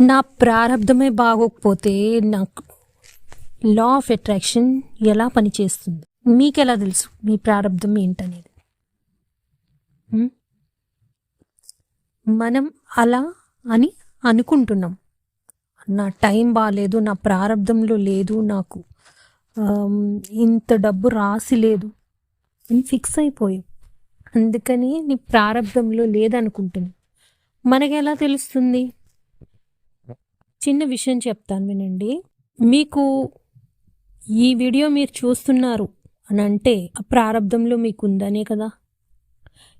నా ప్రారంధమే బాగోకపోతే నాకు లా ఆఫ్ అట్రాక్షన్ ఎలా పనిచేస్తుంది? మీకు ఎలా తెలుసు మీ ప్రారంధం ఏంటనేది? మనం అలా అని అనుకుంటున్నాం. నా టైం బాగాలేదు నా ప్రారంధంలో లేదు నాకు ఇంత డబ్బు రాసి లేదు అని ఫిక్స్ అయిపోయాం. అందుకని నీ ప్రారంధంలో లేదనుకుంటున్నాం. మనకి ఎలా తెలుస్తుంది? చిన్న విషయం చెప్తాను వినండి. మీకు ఈ వీడియో మీరు చూస్తున్నారు అని అంటే ఆ ప్రారంధంలో మీకు ఉందనే కదా?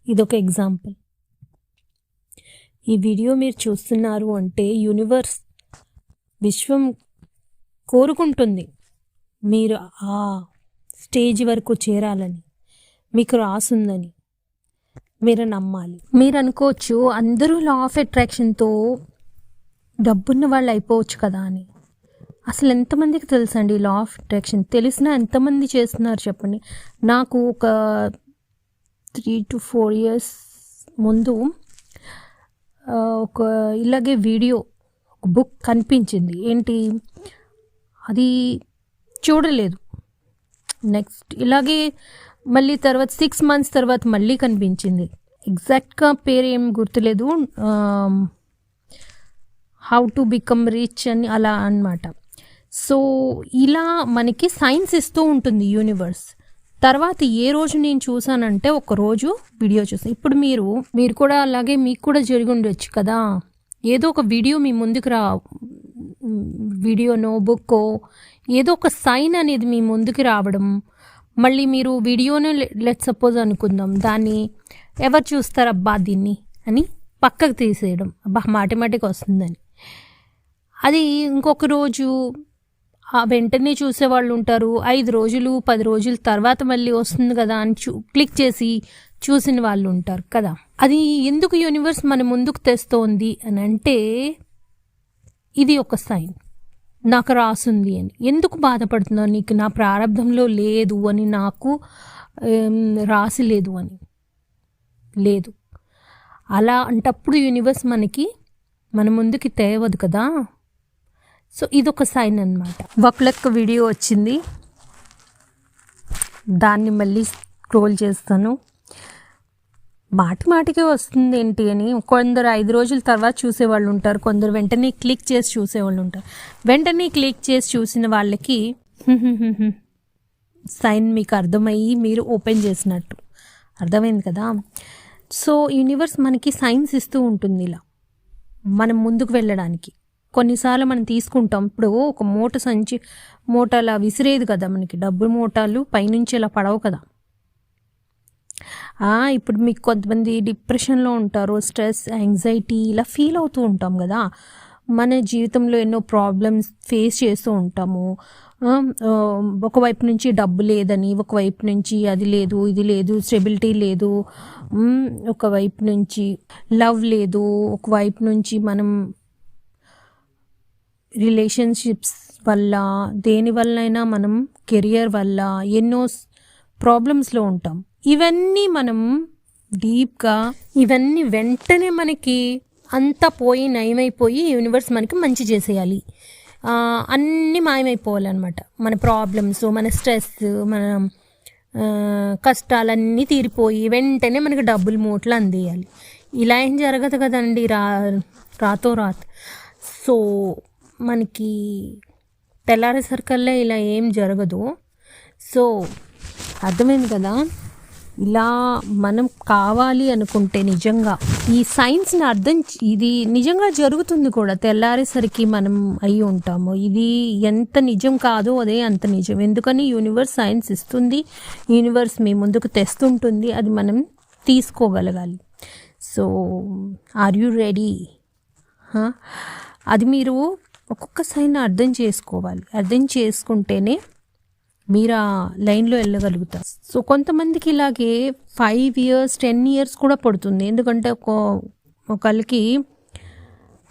ఇదొక ఎగ్జాంపుల్ ఈ వీడియో మీరు చూస్తున్నారు అంటే యూనివర్స్ విశ్వం కోరుకుంటుంది మీరు ఆ స్టేజ్ వరకు చేరాలని మీకు రాసుందని మీరు నమ్మాలి. మీరు అనుకోవచ్చు అందరూ లా ఆఫ్ అట్రాక్షన్తో డబ్బున్న వాళ్ళు అయిపోవచ్చు కదా అని. అసలు ఎంతమందికి తెలుసండి లా ఆఫ్ అట్రాక్షన్ తెలిసినా ఎంతమంది చేస్తున్నారు చెప్పండి? నాకు ఒక త్రీ టు ఫోర్ ఇయర్స్ ముందు ఒక ఇలాగే వీడియో ఒక బుక్ కనిపించింది. ఏంటి? అది చూడలేదు. నెక్స్ట్ ఇలాగే మళ్ళీ తర్వాత సిక్స్ మంత్స్ తర్వాత మళ్ళీ కనిపించింది. ఎగ్జాక్ట్గా పేరు ఏం గుర్తులేదు హౌ టు బికమ్ రిచ్ అని అలా అన్నమాట. సో ఇలా మనకి సైన్స్ ఇస్తూ ఉంటుంది యూనివర్స్ తర్వాత ఏ రోజు నేను చూసానంటే ఒక రోజు వీడియో చూసాను ఇప్పుడు మీరు మీరు కూడా అలాగే మీకు కూడా జరిగి ఉండొచ్చు కదా. ఏదో ఒక వీడియో మీ ముందుకు రా వీడియోనో బుక్కో ఏదో ఒక సైన్ అనేది మీ ముందుకు రావడం. మళ్ళీ మీరు వీడియోనే లెట్ సపోజ్ అనుకుందాం. దాన్ని ఎవరు చూస్తారు అబ్బా దీన్ని అని పక్కకు తీసేయడం. అబ్బా మాటిమాటికి వస్తుందని. అది ఇంకొక రోజు ఆ వెంటనే చూసేవాళ్ళు ఉంటారు. ఐదు రోజులు పది రోజుల తర్వాత మళ్ళీ వస్తుంది కదా అని చూ క్లిక్ చేసి చూసిన వాళ్ళు ఉంటారు కదా. అది ఎందుకు యూనివర్స్ మన ముందుకు తెస్తోంది అని అంటే ఇది ఒక సైన్. నాకు రాసుంది అని. ఎందుకు బాధపడుతున్నావు? నీకు నా ప్రారంభంలో లేదు అని నాకు రాసి లేదు అని. లేదు. అలా అంటప్పుడు యూనివర్స్ మనకి మన ముందుకి తేవదు కదా? సో ఇదొక సైన్ అనమాట ఒకళ్ళొక్క వీడియో వచ్చింది. దాన్ని మళ్ళీ స్క్రోల్ చేస్తాను. మాటి మాటికే వస్తుంది ఏంటి అని. కొందరు ఐదు రోజుల తర్వాత చూసేవాళ్ళు ఉంటారు. కొందరు వెంటనే క్లిక్ చేసి చూసేవాళ్ళు ఉంటారు. వెంటనే క్లిక్ చేసి చూసిన వాళ్ళకి సైన్ మీకు అర్థమయ్యి మీరు ఓపెన్ చేసినట్టు. అర్థమైంది కదా? సో యూనివర్స్ మనకి సైన్స్ ఇస్తూ ఉంటుంది ఇలా. మనం ముందుకు వెళ్ళడానికి. కొన్నిసార్లు మనం తీసుకుంటాం. ఇప్పుడు ఒక మూట సంచి మూట అలా విసిరేది కదా మనకి. డబ్బు మూటలు పైనుంచి ఇలా పడవు కదా. ఇప్పుడు మీకు కొంతమంది డిప్రెషన్లో ఉంటారు స్ట్రెస్ యాంగ్జైటీ ఇలా ఫీల్ అవుతూ ఉంటాం కదా. మన జీవితంలో ఎన్నో ప్రాబ్లమ్స్ ఫేస్ చేస్తూ ఉంటాము. ఒకవైపు నుంచి డబ్బు లేదని ఒకవైపు నుంచి అది లేదు ఇది లేదు స్టెబిలిటీ లేదు. ఒకవైపు నుంచి లవ్ లేదు ఒకవైపు నుంచి మనం రిలేషన్షిప్స్ వల్ల దేని వల్లైనా మనం కెరియర్ వల్ల ఎన్నో ప్రాబ్లమ్స్లో ఉంటాం. ఇవన్నీ మనం డీప్గా ఇవన్నీ వెంటనే మనకి అంతా పోయి నయమైపోయి యూనివర్స్ మనకి మంచి చేసేయాలి. అన్నీ మాయమైపోవాలన్నమాట. మన ప్రాబ్లమ్స్ మన స్ట్రెస్ మన కష్టాలన్నీ తీరిపోయి వెంటనే మనకి డబ్బులు మూటలు అందేయాలి. ఇలా ఏం జరగదు కదండి రా రాతో రాత్. సో మనకి తెల్లారేసరికల్లా ఇలా ఏం జరగదు. సో అర్థమైంది కదా? ఇలా మనం కావాలి అనుకుంటే నిజంగా ఈ సైన్స్ని అర్థం ఇది నిజంగా జరుగుతుంది కూడా. తెల్లారేసరికి మనం అయి ఉంటాము. ఇది ఎంత నిజం కాదో అదే అంత నిజం. ఎందుకని యూనివర్స్ సైన్స్ ఇస్తుంది యూనివర్స్ మీ ముందుకు తెస్తుంటుంది అది మనం తీసుకోగలగాలి. So are you ready? అది మీరు ఒక్కొక్క సైన్ అర్థం చేసుకోవాలి. అర్థం చేసుకుంటేనే మీరు ఆ లైన్లో వెళ్ళగలుగుతారు సో కొంతమందికి ఇలాగే ఫైవ్ ఇయర్స్ టెన్ ఇయర్స్ కూడా పడుతుంది. ఎందుకంటే ఒక ఒకళ్ళకి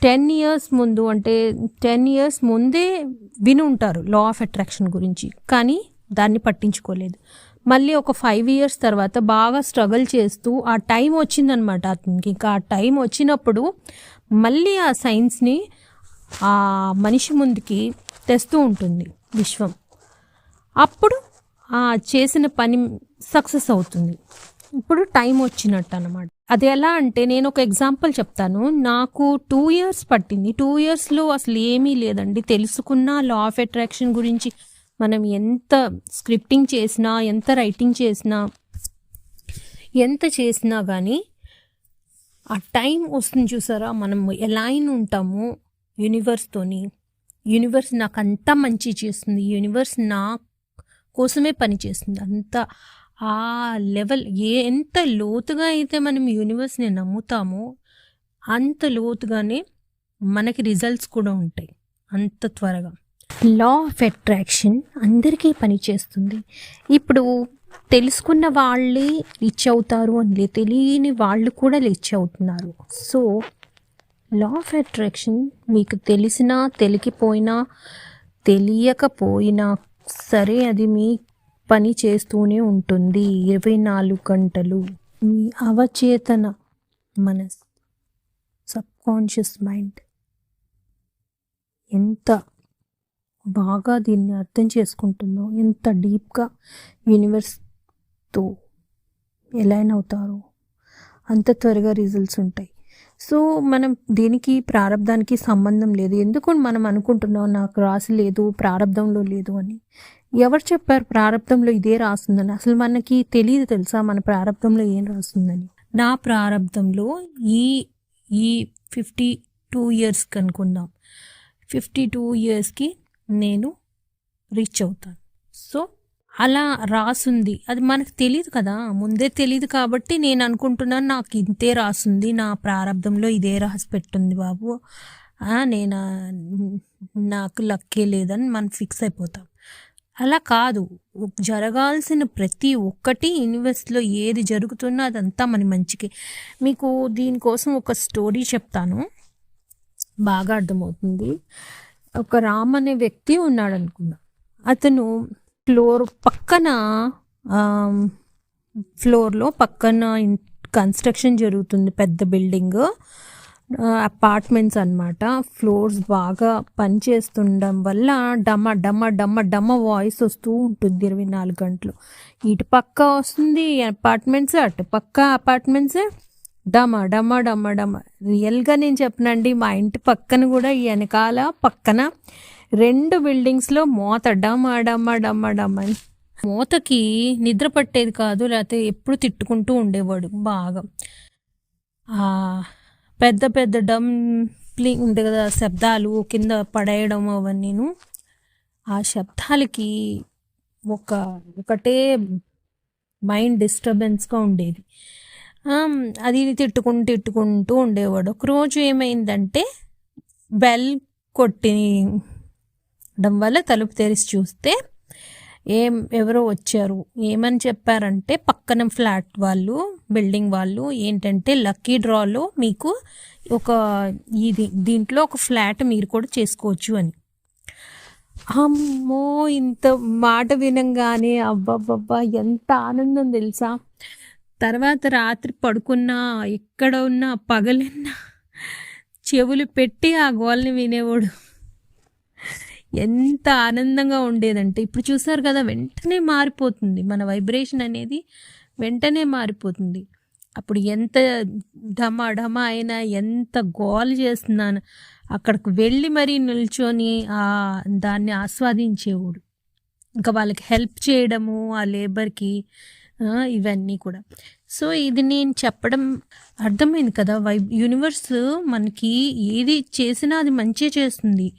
టెన్ ఇయర్స్ ముందు అంటే టెన్ ఇయర్స్ ముందే విని ఉంటారు లా ఆఫ్ అట్రాక్షన్ గురించి. కానీ దాన్ని పట్టించుకోలేదు. మళ్ళీ ఒక ఫైవ్ ఇయర్స్ తర్వాత బాగా స్ట్రగుల్ చేస్తూ ఆ టైం వచ్చిందనమాట అతనికి. ఇంకా ఆ టైం వచ్చినప్పుడు మళ్ళీ ఆ సైన్స్ని ఆ మనిషి ముందుకి తెస్తూ ఉంటుంది విశ్వం. అప్పుడు ఆ చేసిన పని సక్సెస్ అవుతుంది. ఇప్పుడు టైం వచ్చినట్టు అనమాట అది ఎలా అంటే నేను ఒక ఎగ్జాంపుల్ చెప్తాను. నాకు టూ ఇయర్స్ పట్టింది. టూ ఇయర్స్లో అసలు ఏమీ లేదండి. తెలుసుకున్న లా ఆఫ్ అట్రాక్షన్ గురించి మనం ఎంత స్క్రిప్టింగ్ చేసినా ఎంత రైటింగ్ చేసినా ఎంత చేసినా కానీ ఆ టైం వస్తుంది చూసారా? మనం ఎలా ఉంటాము యూనివర్స్తోని యూనివర్స్ నాకు అంతా మంచి చేస్తుంది. యూనివర్స్ నా కోసమే పనిచేస్తుంది అంత ఆ లెవెల్ ఏ ఎంత లోతుగా అయితే మనం యూనివర్స్ని నమ్ముతామో అంత లోతుగానే మనకి రిజల్ట్స్ కూడా ఉంటాయి. అంత త్వరగా. లా ఆఫ్ అట్రాక్షన్ అందరికీ పనిచేస్తుంది ఇప్పుడు తెలుసుకున్న వాళ్ళే రిచ్ అవుతారు అని తెలియని వాళ్ళు కూడా రిచ్ అవుతున్నారు. సో లా ఆఫ్ అట్రాక్షన్ మీకు తెలిసినా తెలికిపోయినా తెలియకపోయినా సరే అది మీ పని చేస్తూనే ఉంటుంది. ఇరవై నాలుగు గంటలు. మీ అవచేతన మనస్ సబ్కాన్షియస్ మైండ్ ఎంత బాగా దీన్ని అర్థం చేసుకుంటుందో ఎంత డీప్గా యూనివర్స్తో ఎలైన్ అవుతారో అంత త్వరగా రిజల్ట్స్ ఉంటాయి. సో మనం దీనికి ప్రారంధానికి సంబంధం లేదు. ఎందుకు మనం అనుకుంటున్నాం నాకు రాసి లేదు ప్రారంధంలో లేదు అని? ఎవరు చెప్పారు ప్రారంధంలో ఇదే రాస్తుందని? అసలు మనకి తెలియదు తెలుసా మన ప్రారంధంలో ఏం రాస్తుందని? నా ప్రారంధంలో ఈ ఈ ఫిఫ్టీ టూ ఇయర్స్కి అనుకుందాం. ఫిఫ్టీ టూ ఇయర్స్కి నేను రీచ్ అవుతాను. సో అలా రాసుంది. అది మనకు తెలియదు కదా. ముందే తెలియదు కాబట్టి నేను అనుకుంటున్నాను నాకు ఇంతే రాసుంది. నా ప్రారంభంలో ఇదే రాసి పెట్టుంది బాబు. నేను నాకు లక్కే లేదని మనం ఫిక్స్ అయిపోతాం. అలా కాదు. జరగాల్సిన ప్రతి ఒక్కటి యూనివర్స్లో ఏది జరుగుతున్నా అదంతా మన మంచికి. మీకు దీనికోసం ఒక స్టోరీ చెప్తాను. బాగా అర్థమవుతుంది. ఒక రామ్ అనే వ్యక్తి ఉన్నాడు అనుకున్నా అతను ఫ్లోర్ పక్కన ఫ్లోర్లో పక్కన కన్స్ట్రక్షన్ జరుగుతుంది పెద్ద బిల్డింగ్. అపార్ట్మెంట్స్ అన్నమాట. ఫ్లోర్స్ బాగా పనిచేస్తుండడం వల్ల డమ డమ డమ డమ వాయిస్ వస్తూ ఉంటుంది ఇరవై నాలుగు గంటలు. ఇటు పక్క వస్తుంది అపార్ట్మెంట్స్ అటు పక్క అపార్ట్మెంట్స్. డమ డమ డమ డమ. రియల్గా నేను చెప్పనండి మా ఇంటి పక్కన కూడా వెనకాల పక్కన రెండు బిల్డింగ్స్లో మోత డమ డమ డమ డమ అని. మోతకి నిద్ర పట్టేది కాదు లేకపోతే ఎప్పుడు తిట్టుకుంటూ ఉండేవాడు బాగా. ఆ పెద్ద పెద్ద డంప్లింగ్ ఉంది కదా శబ్దాలు కింద పడేయడం అవన్నీను. ఆ శబ్దాలకి ఒక ఒకటే మైండ్ డిస్టర్బెన్స్గా ఉండేది. అది తిట్టుకుంటూ తిట్టుకుంటూ ఉండేవాడు. ఒకరోజు ఏమైందంటే బెల్ కొట్టడం వల్ల తలుపు తెరిచి చూస్తే ఏం ఎవరో వచ్చారు. ఏమని చెప్పారంటే పక్కన ఫ్లాట్ వాళ్ళు బిల్డింగ్ వాళ్ళు ఏంటంటే లక్కీ డ్రాలో మీకు ఒక ఇది దీంట్లో ఒక ఫ్లాట్ మీరు కూడా చేసుకోవచ్చు అని. అమ్మో! ఇంత మాట వినంగానే అబ్బాబ్బా ఎంత ఆనందం తెలుసా? తర్వాత రాత్రి పడుకున్నా ఎక్కడ ఉన్నా పగలన్నా చెవులు పెట్టి ఆ గోల్ని వినేవాడు. ఎంత ఆనందంగా ఉండేదంటే ఇప్పుడు చూసారు కదా వెంటనే మారిపోతుంది. మన వైబ్రేషన్ అనేది వెంటనే మారిపోతుంది. అప్పుడు ఎంత ఢమా ఢమా అయినా ఎంత గోల్ చేస్తున్నాను అక్కడికి వెళ్ళి మరీ నిల్చొని ఆ దాన్ని ఆస్వాదించేవాడు. ఇంకా వాళ్ళకి హెల్ప్ చేయడము ఆ లేబర్కి ఇవన్నీ కూడా. సో ఇది నేను చెప్పడం అర్థమైంది కదా. వై యూనివర్స్ మనకి ఏది చేసినా అది మంచి చేస్తుంది.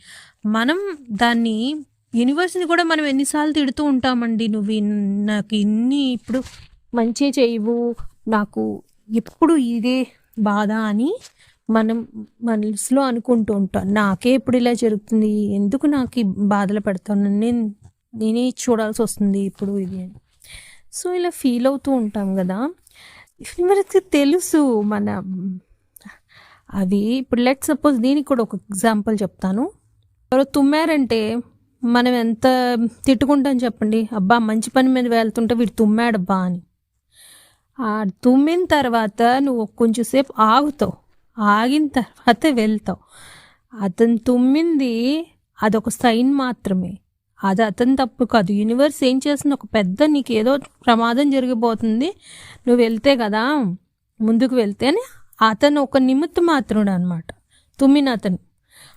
మనం దాన్ని యూనివర్స్ని కూడా మనం ఎన్నిసార్లు తిడుతూ ఉంటామండి. నువ్వు నాకు ఇన్ని ఇప్పుడు మంచి చేయవు నాకు ఎప్పుడు ఇదే బాధ అని మనం మనసులో అనుకుంటూ ఉంటాం. నాకే ఇప్పుడు ఇలా జరుగుతుంది? ఎందుకు నాకు బాధలు పెడతాను నేను నేనే చూడాల్సి వస్తుంది ఇప్పుడు ఇది అని. సో ఇలా ఫీల్ అవుతూ ఉంటాం కదా. మనకి తెలుసు మన అవి ఇప్పుడు లెట్ సపోజ్ దీనికి కూడా ఒక ఎగ్జాంపుల్ చెప్తాను. ఎవరో తుమ్మారంటే మనం ఎంత తిట్టుకుంటాం చెప్పండి. అబ్బా మంచి పని మీద వెళ్తుంటే వీడు తుమ్మాడబ్బా అని. ఆ తుమ్మిన తర్వాత నువ్వు కొంచెంసేపు ఆగుతావు. ఆగిన తర్వాత వెళ్తావు. అతను తుమ్మింది అదొక సైన్ మాత్రమే. అది అతని తప్పు కాదు. యూనివర్స్ ఏం చేస్తుంది? ఒక పెద్ద నీకు ఏదో ప్రమాదం జరిగిపోతుంది. నువ్వు వెళ్తే కదా ముందుకు వెళ్తేనే అతను ఒక నిమిత్తం మాత్రుడు అనమాట తుమ్మిన అతను.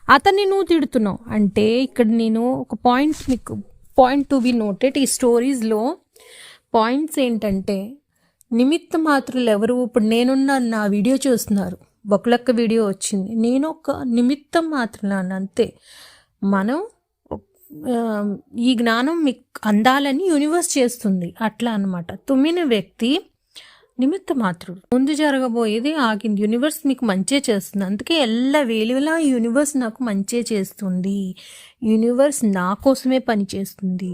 అతన్ని నువ్వు తిడుతున్నావు. అంటే ఇక్కడ నేను ఒక పాయింట్ మీకు పాయింట్ టు బి నోటెడ్ ఈ స్టోరీస్లో పాయింట్స్ ఏంటంటే నిమిత్త మాత్రులు ఎవరు ఇప్పుడు నేనున్న నా వీడియో చూస్తున్నారు. బొక్కలక్క వీడియో వచ్చింది. నేను ఒక నిమిత్తం మాత్రలాను అంతే. మనం ఈ జ్ఞానం మీకు అందాలని యూనివర్స్ చేస్తుంది. అట్లా అన్నమాట. తుమ్మిన వ్యక్తి నిమిత్త మాత్రుడు. ముందు జరగబోయేది ఆగింది యూనివర్స్ మీకు మంచే చేస్తుంది. అందుకే ఎల్ల వేలువలా యూనివర్స్ నాకు మంచే చేస్తుంది. యూనివర్స్ నా కోసమే పని చేస్తుంది.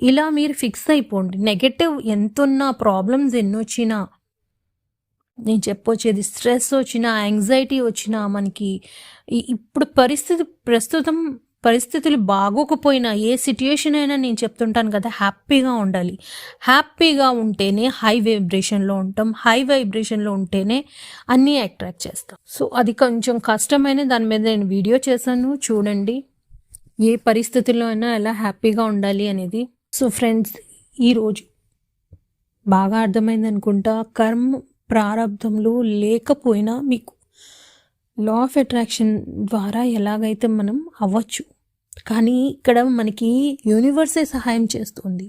ఇలా మీరు ఫిక్స్ అయిపోండి. నెగటివ్ ఎంతున్నా ప్రాబ్లమ్స్ ఎన్నొచ్చినా నేను చెప్పొచ్చేది స్ట్రెస్ వచ్చినా యాంగ్జైటీ వచ్చినా మనకి ఇప్పుడు పరిస్థితి ప్రస్తుతం పరిస్థితులు బాగోకపోయినా ఏ సిట్యుయేషన్ అయినా నేను చెప్తుంటాను కదా హ్యాపీగా ఉండాలి. హ్యాపీగా ఉంటేనే హై వైబ్రేషన్లో ఉంటాం. హై వైబ్రేషన్లో ఉంటేనే అన్నీ అట్రాక్ట్ చేస్తాం. సో అది కొంచెం కష్టమైన దాని మీద నేను వీడియో చేశాను. చూడండి ఏ పరిస్థితుల్లో అయినా ఎలా హ్యాపీగా ఉండాలి అనేది. సో ఫ్రెండ్స్ ఈరోజు బాగా అర్థమైంది అనుకుంటా కర్మ ప్రారంధంలో లేకపోయినా మీకు లా ఆఫ్ అట్రాక్షన్ ద్వారా ఎలాగైతే మనం అవ్వచ్చు. కానీ ఇక్కడ మనకి యూనివర్సే సహాయం చేస్తుంది.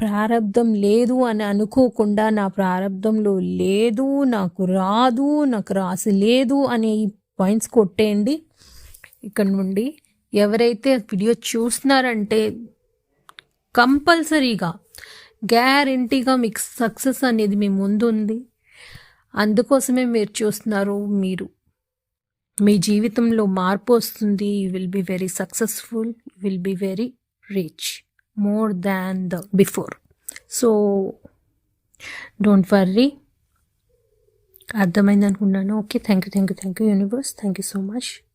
ప్రారంధం లేదు అని అనుకోకుండా నా ప్రారంధంలో లేదు నాకు రాదు నాకు రాసి లేదు అనే ఈ పాయింట్స్ కొట్టేయండి. ఇక్కడ నుండి ఎవరైతే వీడియో చూస్తున్నారంటే కంపల్సరీగా గ్యారంటీగా మీకు సక్సెస్ అనేది మీ ముందు ఉంది అందుకోసమే మీరు చూస్తున్నారు మీరు. మీ జీవితంలో మార్పు వస్తుంది. You will be very successful you will be very rich more than the before so don't worry అర్థమైంది అనుకున్నాను okay thank you thank you thank you universe thank you so much